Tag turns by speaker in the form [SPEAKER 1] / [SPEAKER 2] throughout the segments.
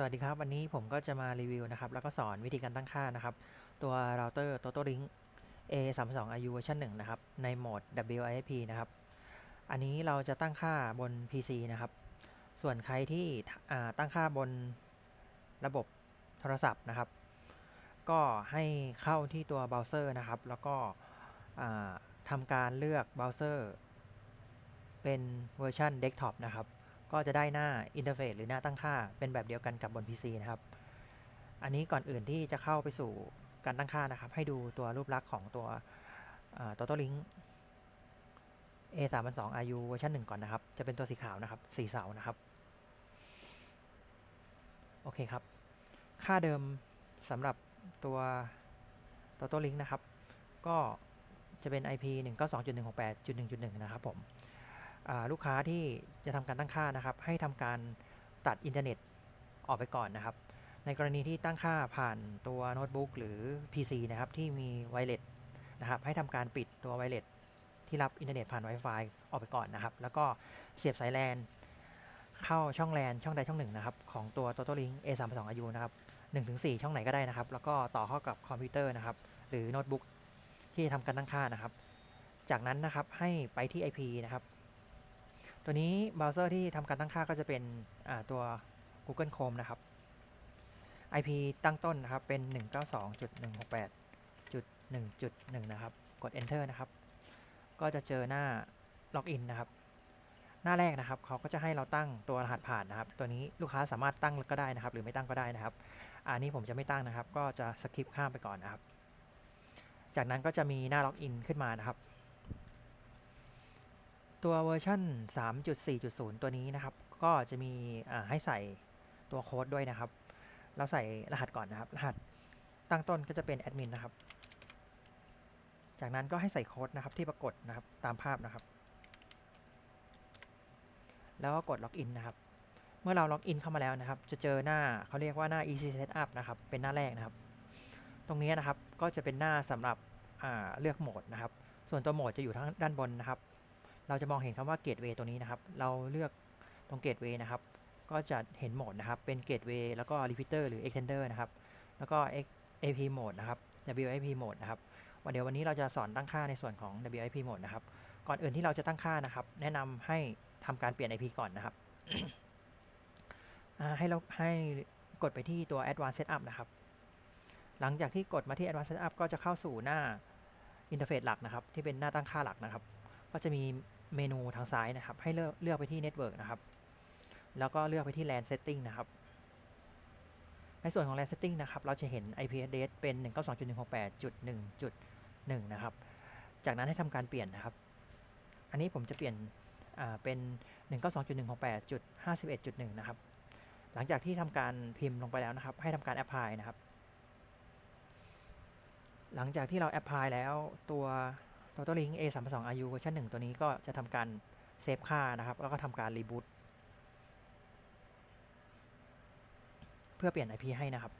[SPEAKER 1] สวัสดีครับ วันนี้ผมก็จะมารีวิวนะครับ แล้วก็สอนวิธีการตั้งค่านะครับ ตัวเราเตอร์ Toto Link A 3 2 RU เวอร์ชัน1นะครับ ในโหมด WIP นะครับ อันนี้เราจะตั้งค่าบน PC นะครับ ส่วนใครที่ตั้งค่าบนระบบโทรศัพท์นะครับ ก็ให้เข้าที่ตัวเบราว์เซอร์นะครับ แล้วก็ทำการเลือกเบราว์เซอร์เป็นเวอร์ชันเดสก์ท็อปนะครับ ก็จะได้หน้าอินเทอร์เฟซหรือหน้าตั้งค่าเป็นแบบเดียวกันกับบน PC นะครับ อันนี้ก่อนอื่นที่จะเข้าไปสู่การตั้งค่านะครับ ให้ดูตัวรูปลักษณ์ของตัว Toto Link A 3 2 RU เวอร์ชัน1ก่อนนะครับ จะเป็นตัวสีขาวนะครับ สีเสานะครับ โอเคครับ ค่าเดิมสำหรับตัว Toto Link นะครับ ก็จะเป็น IP 192.168.1.1 นะครับผม ลูกค้าที่จะทำการตั้งค่านะครับ ให้ทำการตัดอินเทอร์เน็ตออกไปก่อนนะครับ ในกรณีที่ตั้งค่าผ่านตัวโน้ตบุ๊กหรือ PC นะครับที่มีไวเลสนะครับให้ทำการปิดตัวไวเลสที่รับอินเทอร์เน็ตผ่าน Wi-Fi ออกไปก่อนนะครับ แล้วก็เสียบสายแลนเข้าช่องแลนช่องใดช่องหนึ่งนะครับของตัว Toto Link A 3 2 RU นะครับ1-4 ช่องไหนก็ได้นะครับ แล้วก็ต่อเข้ากับคอมพิวเตอร์นะครับ หรือโน้ตบุ๊กที่ทำการตั้งค่านะครับ จากนั้นนะครับให้ไปที่ IP นะครับ ตัวนี้เบราว์เซอร์ที่ทำการตั้งค่าก็จะเป็นตัว Google Chrome นะครับ IP ตั้งต้นนะครับเป็น 192.168.1.1 นะครับ กด Enter นะครับ ก็จะเจอหน้าล็อกอินนะครับ หน้าแรกนะครับเขาก็จะให้เราตั้งตัวรหัสผ่านนะครับ ตัวนี้ลูกค้าสามารถตั้งก็ได้นะครับ หรือไม่ตั้งก็ได้นะครับ อันนี้ผมจะไม่ตั้งนะครับ ก็จะสคิปข้ามไปก่อนนะครับ จากนั้นก็จะมีหน้าล็อกอินขึ้นมานะครับ ตัวเวอร์ชัน3.4.0 ตัวนี้นะครับ ก็จะมีให้ใส่ตัวโค้ดด้วยนะครับ เราใส่รหัสก่อนนะครับ รหัสตั้งต้นก็จะเป็นแอดมินนะครับ จากนั้นก็ให้ใส่โค้ดนะครับที่ปรากฏนะครับตามภาพนะครับ แล้วก็กดล็อกอินนะครับ เมื่อเราล็อกอินเข้ามาแล้วนะครับ จะเจอหน้าเขาเรียกว่าหน้า easy setup นะครับ เป็นหน้าแรกนะครับ ตรงนี้นะครับก็จะเป็นหน้าสำหรับเลือกโหมดนะครับ ส่วนตัวโหมดจะอยู่ทางด้านบนนะครับ เราจะมองเห็นคำว่าเกตเวย์ตัวนี้นะครับ เราเลือกตรงเกตเวย์นะครับ ก็จะเห็นโหมดนะครับ เป็นเกตเวย์แล้วก็ repeater หรือ extender นะครับ แล้วก็ AP mode นะครับ WIP mode นะครับวันเดียววันนี้เราจะสอนตั้งค่าในส่วนของ WIP mode นะครับ ก่อนอื่นที่เราจะตั้งค่านะครับ แนะนำให้ทำการเปลี่ยน IP ก่อนนะครับ ให้เราให้กดไปที่ตัว advanced setup นะครับ หลังจากที่กดมาที่ advanced setup ก็จะเข้าสู่หน้าอินเทอร์เฟซหลักนะครับ ที่เป็นหน้าตั้งค่าหลักนะครับ ก็จะมี เมนูทางซ้ายนะครับ ให้เลือกเลือกไปที่ Network นะครับ แล้วก็เลือกไปที่ LAN Setting นะครับ ในส่วนของ LAN Setting นะครับ เราจะเห็น IP address เป็น 192.168.1.1 นะครับ จากนั้นให้ทำการเปลี่ยนนะครับ อันนี้ผมจะเปลี่ยนเป็น 192.168.51.1 นะครับ หลังจากที่ทำการพิมพ์ลงไปแล้วนะครับ ให้ทำการ Apply นะครับ หลังจากที่เรา Apply แล้วตัว Toto Link A 3 2 RU เวอร์ชัน1ตัวนี้ก็จะทำการเซฟค่านะครับ แล้วก็ทำการรีบูตเพื่อเปลี่ยน IP ให้นะครับ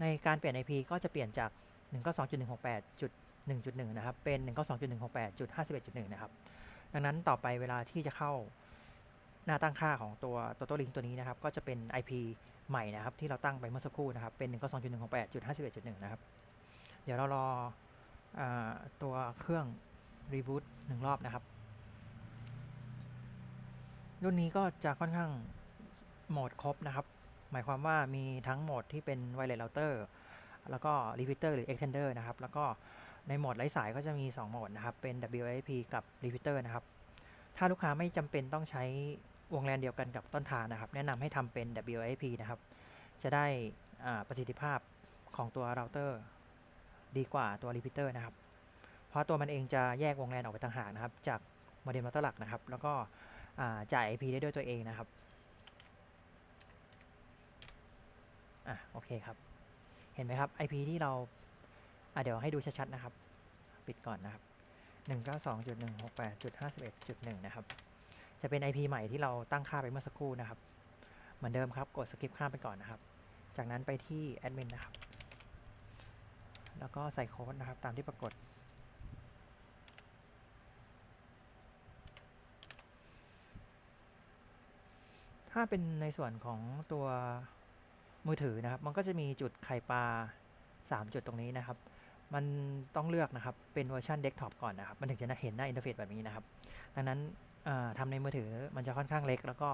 [SPEAKER 1] ในการเปลี่ยน IP ก็จะเปลี่ยนจาก 192.168.1.1 นะครับ เป็น 192.168.51.1 นะครับ ดังนั้นต่อไปเวลาที่จะเข้าหน้าตั้งค่าของตัว Toto Link ตัวนี้นะครับ ก็จะเป็น IP ใหม่นะครับ ที่เราตั้งไปเมื่อสักครู่นะครับ เป็น 192.168.51.1 นะครับ เดี๋ยวเรารอตัวเครื่อง รีบูตหนึ่งรอบนะครับ รุ่นนี้ก็จะค่อนข้างโหมดครบนะครับ หมายความว่ามีทั้งโหมดที่เป็น Wireless Router แล้วก็ Repeater หรือ Extender นะครับ แล้วก็ในโหมดไร้สายก็จะมี 2 โหมดนะครับ เป็น WIP กับ Repeater นะครับ ถ้าลูกค้าไม่จำเป็นต้องใช้วงแลนเดียวกันกับต้นทางนะครับ แนะนำให้ทำเป็น WIP นะครับ จะได้ประสิทธิภาพของตัวเราเตอร์ดีกว่าตัว Repeater นะครับ ราะตัวมันเองจะแยกวงแลนออกไปต่างหากนะครับ จากโมเด็มเราเตอร์หลักนะครับ แล้วก็จ่าย IP ได้ด้วยตัวเองนะครับอะโอเคครับ เห็นไหมครับ IP ที่เราเดี๋ยวให้ดูชัดๆนะครับ ปิดก่อนนะครับ 192.168.51.1 นะครับ จะเป็น IP ใหม่ที่เราตั้งค่าไปเมื่อสักครู่นะครับ เหมือนเดิมครับกดสกิปข้ามไปก่อนนะครับ จากนั้นไปที่แอดมินนะครับ แล้วก็ใส่โค้ดนะครับตามที่ปรากฏ ถ้าเป็นในส่วนของตัวมือถือนะครับ มันก็จะมีจุดไข่ปลา 3 จุดตรงนี้นะครับ มันต้องเลือกนะครับ เป็นเวอร์ชันเดสก์ท็อปก่อนนะครับ มันถึงจะเห็นหน้าอินเทอร์เฟซแบบนี้นะครับ ดังนั้นอ่าทำในมือถือมันจะค่อนข้างเล็ก แล้วก็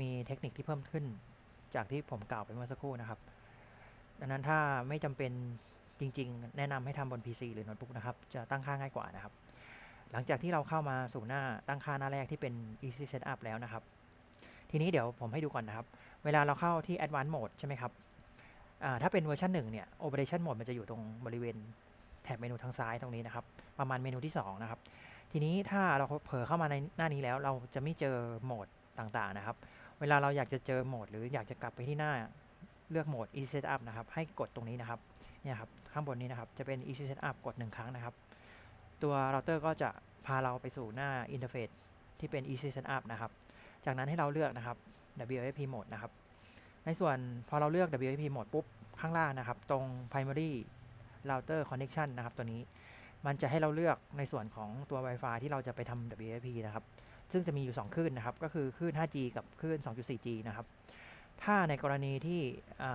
[SPEAKER 1] มีเทคนิคที่เพิ่มขึ้น จากที่ผมกล่าวไปเมื่อสักครู่นะครับ ดังนั้นถ้าไม่จำเป็นจริง ๆ แนะนำให้ทำบน PC หรือโน้ตบุ๊กนะครับ จะตั้งค่าง่ายกว่านะครับ หลังจากที่เราเข้ามาสู่หน้าตั้งค่าหน้าแรกที่เป็น easy setup แล้วนะครับ ทีนี้เดี๋ยวผมให้ดูก่อนนะครับ เวลาเราเข้าที่ advanced mode ใช่ไหมครับถ้าเป็นเวอร์ชันหนึ่งเนี่ย operation mode มันจะอยู่ตรงบริเวณแถบเมนูทางซ้ายตรงนี้นะครับ ประมาณเมนูที่ 2 นะครับ ทีนี้ถ้าเราเผลอเข้ามาในหน้านี้แล้วเราจะไม่เจอโหมดต่างๆนะครับ เวลาเราอยากจะเจอโหมด หรืออยากจะกลับไปที่หน้าเลือกโหมด easy setup นะครับ ให้กดตรงนี้นะครับ เนี่ยครับ ข้างบนนี้นะครับ จะเป็น easy setup กด 1 ครั้งนะครับ ตัวเราเตอร์ก็จะพาเราไปสู่หน้าอินเทอร์เฟซที่เป็น easy setup นะครับ จากนั้นให้เราเลือกนะครับ WFP mode นะครับ ในส่วนพอเราเลือก WFP mode ปุ๊บ ข้างล่างนะครับ ตรง primary router connection นะครับตัวนี้ มันจะให้เราเลือกในส่วนของตัว Wi-Fi ที่เราจะไปทำ WFP นะครับ ซึ่งจะมีอยู่ 2 คลื่นนะครับ ก็คือคลื่น 5G กับคลื่น 2.4G นะครับ ถ้าในกรณีที่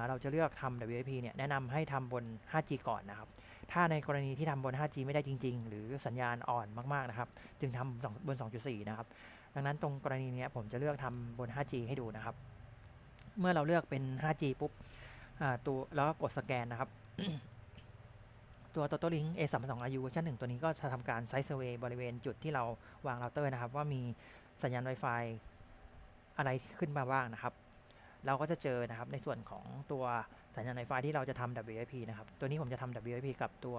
[SPEAKER 1] เราจะเลือกทำ WFP เนี่ย แนะนำให้ทำบน 5G ก่อนนะครับ ถ้าในกรณีที่ทำบน 5G ไม่ได้จริง ๆ หรือสัญญาณอ่อนมากๆนะครับ จึงทำบน 2.4 นะครับ ดังนั้นตรงกรณีนี้ผมจะเลือกทำบน 5G ให้ดูนะครับ เมื่อเราเลือกเป็น 5G ปุ๊บตัวแล้วก็กดสแกนนะครับ ตัว Total Link A 3 2 RU เวอร์ชัน1ตัวนี้ก็จะทำการไซส์เซเวย์บริเวณจุดที่เราวางเราเตอร์นะครับ ว่ามีสัญญาณ Wi-Fi อะไรขึ้นมาบ้างนะครับ เราก็จะเจอนะครับในส่วนของตัวสัญญาณ Wi-Fi ที่เราจะทำ WIP นะครับ ตัวนี้ผมจะทำ WIP กับตัว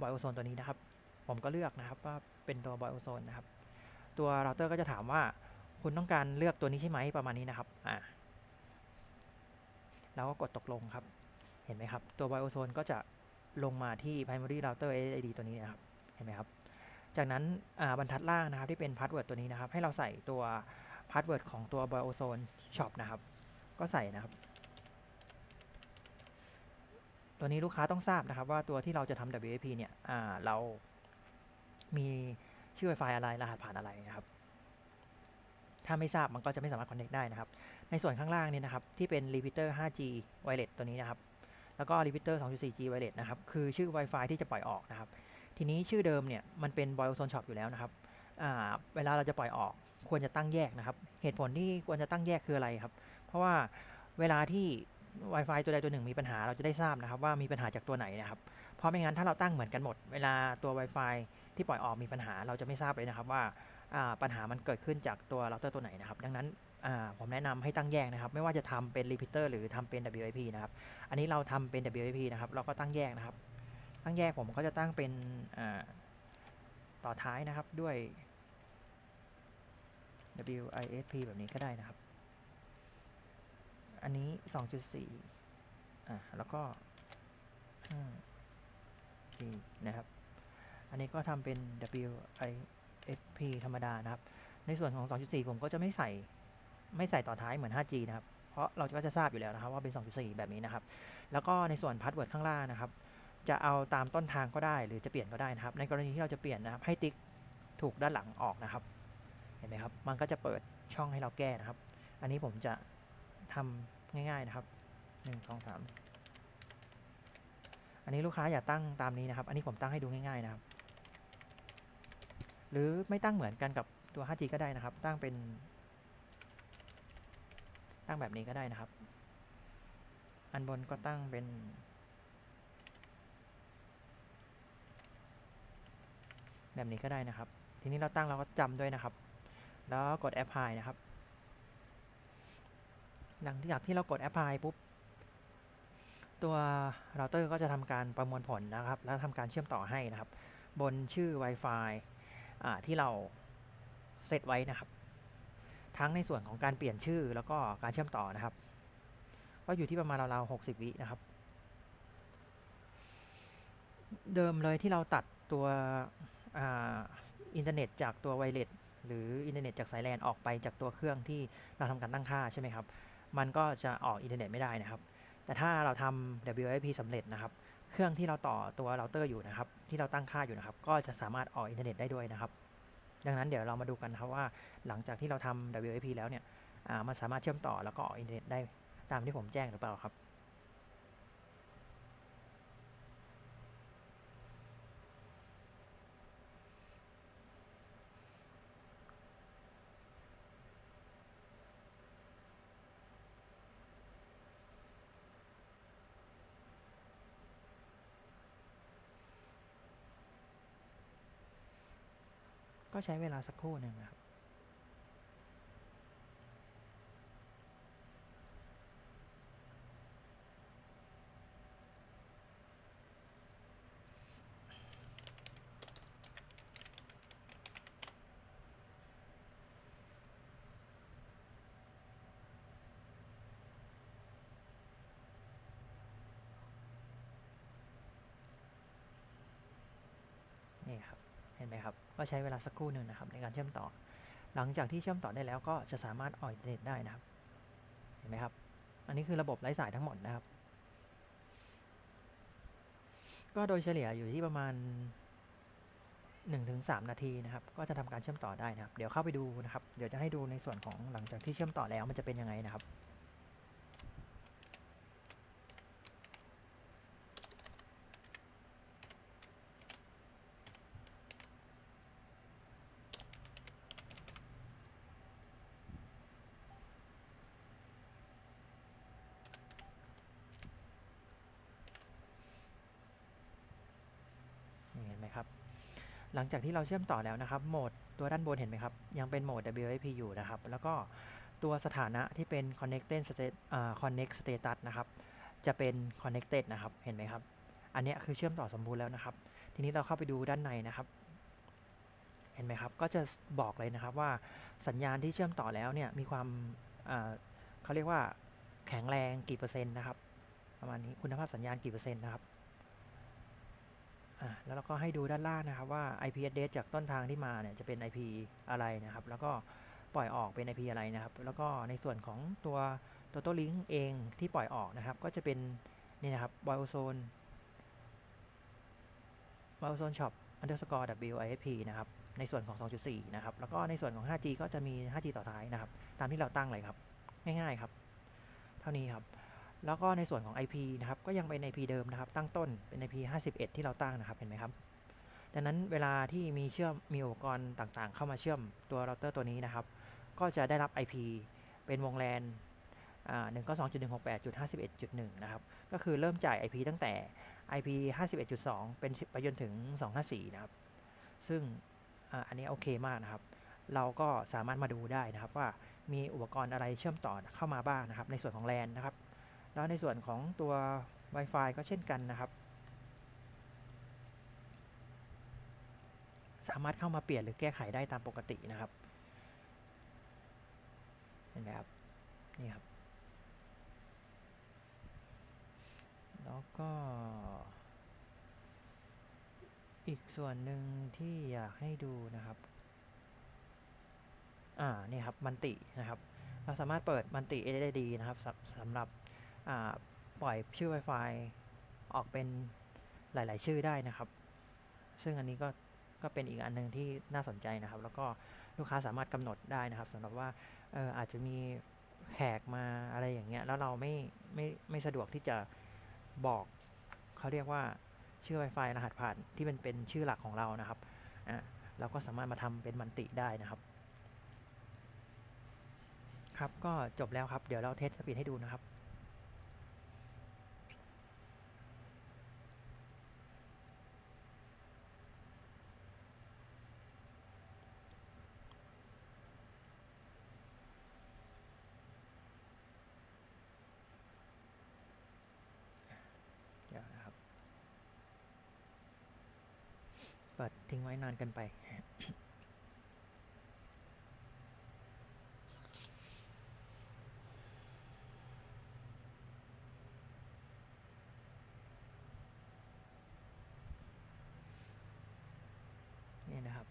[SPEAKER 1] Boy Ozone ตัวนี้นะครับ ผมก็เลือกนะครับว่าเป็นตัว Boy Ozone นะครับ ตัวเราเตอร์ก็จะถามว่าคุณต้องการเลือกตัวนี้ใช่ไหมประมาณนี้นะครับอ่าแล้วก็กดตกลงครับ เห็นไหมครับ ตัว Boy Ozone ก็จะลงมาที่ primary router SSID ตัวนี้นะครับ เห็นไหมครับ จากนั้นบรรทัดล่างนะครับที่เป็นพาสเวิร์ดตัวนี้นะครับ ให้เราใส่ตัวพาสเวิร์ดของตัว Boy Ozone Shop นะครับ ก็ใส่นะครับ ตัวนี้ลูกค้าต้องทราบนะครับว่าตัวที่เราจะทำ WAP เนี่ยเรามี ชื่อ Wi-Fi อะไร รหัสผ่านอะไรนะครับถ้าไม่ทราบมันก็จะไม่สามารถ connect ได้นะครับ ในส่วนข้างล่างนี่นะครับ ที่เป็น repeater 5G wireless ตัวนี้นะครับ แล้วก็ repeater 2.4G wireless นะครับ คือชื่อ Wi-Fi ที่จะปล่อยออกนะครับ ทีนี้ชื่อเดิมเนี่ย มันเป็น Boy Ozone Shop อยู่แล้วนะครับ เวลาเราจะปล่อยออก ควรจะตั้งแยกนะครับ เหตุผลที่ควรจะตั้งแยกคืออะไรครับ เพราะว่าเวลาที่ Wi-Fi ตัวใดตัวหนึ่งมีปัญหาเราจะได้ทราบนะครับ ว่ามีปัญหาจากตัวไหนนะครับ ราะไม่งั้นถ้าเราตั้งเหมือนกันหมด เวลาตัว Wi-Fi ที่ปล่อยออกมีปัญหาเราจะไม่ทราบเลยนะครับว่าปัญหามันเกิดขึ้นจากตัวเราเตอร์ตัวไหนนะครับ ดังนั้นผมแนะนำให้ตั้งแยกนะครับ ไม่ว่าจะทำเป็น repeater หรือทำเป็น WIP นะครับ อันนี้เราทำเป็น WIP นะครับ เราก็ตั้งแยกนะครับ ตั้งแยกผมก็จะตั้งเป็นต่อท้ายนะครับด้วย WISP แบบนี้ก็ได้นะครับ อันนี้ 2.4อะแล้วก็ 5G นะครับ อันนี้ก็ทำเป็น WISP ธรรมดานะครับ ในส่วนของ 2.4 ผมก็จะไม่ใส่ไม่ใส่ต่อท้ายเหมือน 5G นะครับ เพราะเราก็จะทราบอยู่แล้วนะครับว่าเป็น 2.4 แบบนี้นะครับ แล้วก็ในส่วนพาสเวิร์ดข้างล่างนะครับ จะเอาตามต้นทางก็ได้หรือจะเปลี่ยนก็ได้นะครับ ในกรณีที่เราจะเปลี่ยนนะครับ ให้ติ๊กถูกด้านหลังออกนะครับ เห็นไหมครับ มันก็จะเปิดช่องให้เราแก้นะครับ อันนี้ผมจะทำง่ายๆนะครับหนึ่งส อันนี้ลูกค้าอย่าตั้งตามนี้นะครับ อันนี้ผมตั้งให้ดูง่ายๆนะครับ หรือไม่ตั้งเหมือนกันกับตัว 5G ก็ได้นะครับ ตั้งเป็น ตั้งแบบนี้ก็ได้นะครับ อันบนก็ตั้งเป็นแบบนี้ก็ได้นะครับ ทีนี้เราตั้งเราก็จำด้วยนะครับ แล้วกด apply นะครับ หลังจากที่เรากด apply ปุ๊บ ตัวเราเตอร์ก็จะทำการประมวลผลนะครับ แล้วทำการเชื่อมต่อให้นะครับ บนชื่อ Wi-Fi อ่าที่เราเซตไว้นะครับ ทั้งในส่วนของการเปลี่ยนชื่อแล้วก็การเชื่อมต่อนะครับก็อยู่ที่ประมาณราวๆ60วินะครับ เดิมเลยที่เราตัดตัวอินเทอร์เน็ตจากตัวไวเลสหรืออินเทอร์เน็ตจากสายแลนออกไปจากตัวเครื่องที่เราทำการตั้งค่าใช่ไหมครับ มันก็จะออกอินเทอร์เน็ตไม่ได้นะครับ แต่ถ้าเราทำ WIP สำเร็จนะครับ เครื่องที่เราต่อตัวเราเตอร์อยู่นะครับ ที่เราตั้งค่าอยู่นะครับ ก็จะสามารถออกอินเทอร์เน็ตได้ด้วยนะครับ ดังนั้นเดี๋ยวเรามาดูกันนะครับว่าหลังจากที่เราทำ WIP แล้วเนี่ยมันสามารถเชื่อมต่อแล้วก็ออกอินเทอร์เน็ตได้ตามที่ผมแจ้งหรือเปล่าครับ ก็ใช้เวลาสักครู่หนึ่งนะครับ นี่ครับ เห็นไหมครับ ก็ใช้เวลาสักครู่หนึ่งนะครับในการเชื่อมต่อ หลังจากที่เชื่อมต่อได้แล้วก็จะสามารถออกอินเทอร์เน็ตได้นะครับ เห็นไหมครับ อันนี้คือระบบไร้สายทั้งหมดนะครับ ก็โดยเฉลี่ยอยู่ที่ประมาณ 1-3 นาทีนะครับ ก็จะทำการเชื่อมต่อได้นะครับ เดี๋ยวเข้าไปดูนะครับ เดี๋ยวจะให้ดูในส่วนของหลังจากที่เชื่อมต่อแล้วมันจะเป็นยังไงนะครับ นี่เห็นไหมครับ หลังจากที่เราเชื่อมต่อแล้วนะครับ โหมดตัวด้านบนเห็นไหมครับ ยังเป็นโหมด WIP อยู่นะครับ แล้วก็ตัวสถานะที่เป็น connected state connect status นะครับ จะเป็น connected นะครับ เห็นไหมครับ อันนี้คือเชื่อมต่อสมบูรณ์แล้วนะครับ ทีนี้เราเข้าไปดูด้านในนะครับ เห็นไหมครับ ก็จะบอกเลยนะครับว่าสัญญาณที่เชื่อมต่อแล้วเนี่ย มีความเขาเรียกว่าแข็งแรงกี่เปอร์เซ็นต์นะครับ ประมาณนี้ คุณภาพสัญญาณกี่เปอร์เซ็นต์นะครับ แล้วเราก็ให้ดูด้านล่างนะครับว่า IP address จากต้นทางที่มาเนี่ยจะเป็น IP อะไรนะครับ แล้วก็ปล่อยออกเป็น IP อะไรนะครับ แล้วก็ในส่วนของตัว Total Link เองที่ปล่อยออกนะครับ ก็จะเป็นนี่นะครับ Biozone Biozone Shop underscore WIP นะครับ ในส่วนของ 2.4 นะครับ แล้วก็ในส่วนของ 5G ก็จะมี 5G ต่อท้ายนะครับ ตามที่เราตั้งเลยครับ ง่ายๆครับ เท่านี้ครับ แล้วก็ในส่วนของ IP นะครับก็ยังเป็น IP เดิมนะครับ ตั้งต้นเป็น IP 51 ที่เราตั้งนะครับเห็นไหมครับดังนั้นเวลาที่มีเชื่อมมีอุปกรณ์ต่างๆ เข้ามาเชื่อมตัวเราเตอร์ตัวนี้นะครับ ก็จะได้รับ IP เป็นวงแลนหนึ่งก็สองจุดหนึ่งหกแปดจุดห้า192.168.51.1นะครับ ก็คือเริ่มจ่าย IP ตั้งแต่ IP 51.2เอ็ดจุดสองเป็นไปจนถึง254นะครับ ซึ่งอ,อันนี้โอเคมากนะครับ เราก็สามารถมาดูได้นะครับว่ามีอุปกรณ์อะไรเชื่อมต่อเข้ามาบ้างนะครับ ในส่วนของ LAN นะครับ แล้วในส่วนของตัว Wi-Fi ก็เช่นกันนะครับ สามารถเข้ามาเปลี่ยนหรือแก้ไขได้ตามปกตินะครับเห็นไหมครับนี่ครับ แล้วก็ อีกส่วนหนึ่งที่อยากให้ดูนะครับอ่านี่ครับมันตินะครับ เราสามารถเปิดมันติ SSD นะครับสำสำหรับ ปล่อยชื่อ Wi-Fi ออกเป็นหลาย ๆ ชื่อได้นะครับ ซึ่งอันนี้ก็ก็เป็นอีกอันหนึ่งที่น่าสนใจนะครับ แล้วก็ลูกค้าสามารถกำหนดได้นะครับสำหรับว่าเอออาจจะมีแขกมาอะไรอย่างเงี้ยแล้วเราไม่ไม่ไม่สะดวกที่จะบอกเขาเรียกว่าชื่อ Wi-Fi รหัสผ่านที่มันเป็นชื่อหลักของเรานะครับอ่าเราก็สามารถมาทำเป็นมันติได้นะครับ ครับก็จบแล้วครับ เดี๋ยวเราเทสสปีดให้ดูนะครับ เดี๋ยวนะครับ เปิดทิ้งไว้นานกินไป นี่นะครับ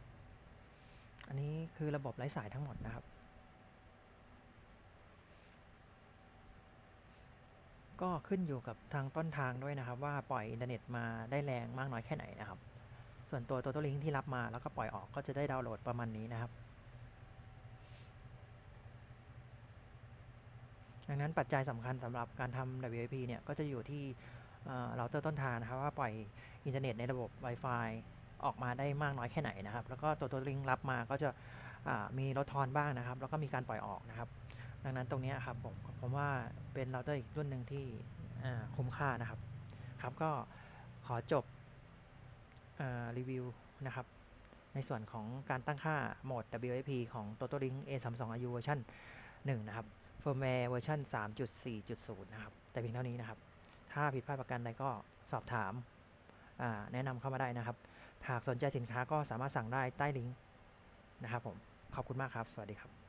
[SPEAKER 1] อันนี้คือระบบไร้สายทั้งหมดนะครับ ก็ขึ้นอยู่กับทางต้นทางด้วยนะครับ ว่าปล่อยอินเทอร์เน็ตมาได้แรงมากน้อยแค่ไหนนะครับ ส่วนตัว Total Link ที่รับมาแล้วก็ปล่อยออกก็จะได้ดาวน์โหลดประมาณนี้นะครับ ดังนั้นปัจจัยสำคัญสำหรับการทำ WIP เนี่ยก็จะอยู่ที่เราเตอร์ต้นทางนะครับ ว่าปล่อยอินเทอร์เน็ตในระบบ Wi-Fi ออกมาได้มากน้อยแค่ไหนนะครับ แล้วก็ตัวตัวลิงรับมาก็จะมีลดทอนบ้างนะครับ แล้วก็มีการปล่อยออกนะครับ ดังนั้นตรงนี้ครับผมผมว่าเป็นเราเตอร์อีกรุ่นหนึ่งที่คุ้มค่านะครับ ครับก็ขอจบ รีวิวนะครับ ในส่วนของการตั้งค่าโหมด WIP ของ Toto Link A32RU เวอร์ชัน1นะครับ firmware เวอร์ชัน3.4.0 นะครับ แต่เพียงเท่านี้นะครับ ถ้าผิดพลาดประการใดก็สอบถามาแนะนำเข้ามาได้นะครับ หากสนใจสินค้าก็สามารถสั่งได้ใต้ลิงก์นะครับผม ขอบคุณมากครับ สวัสดีครับ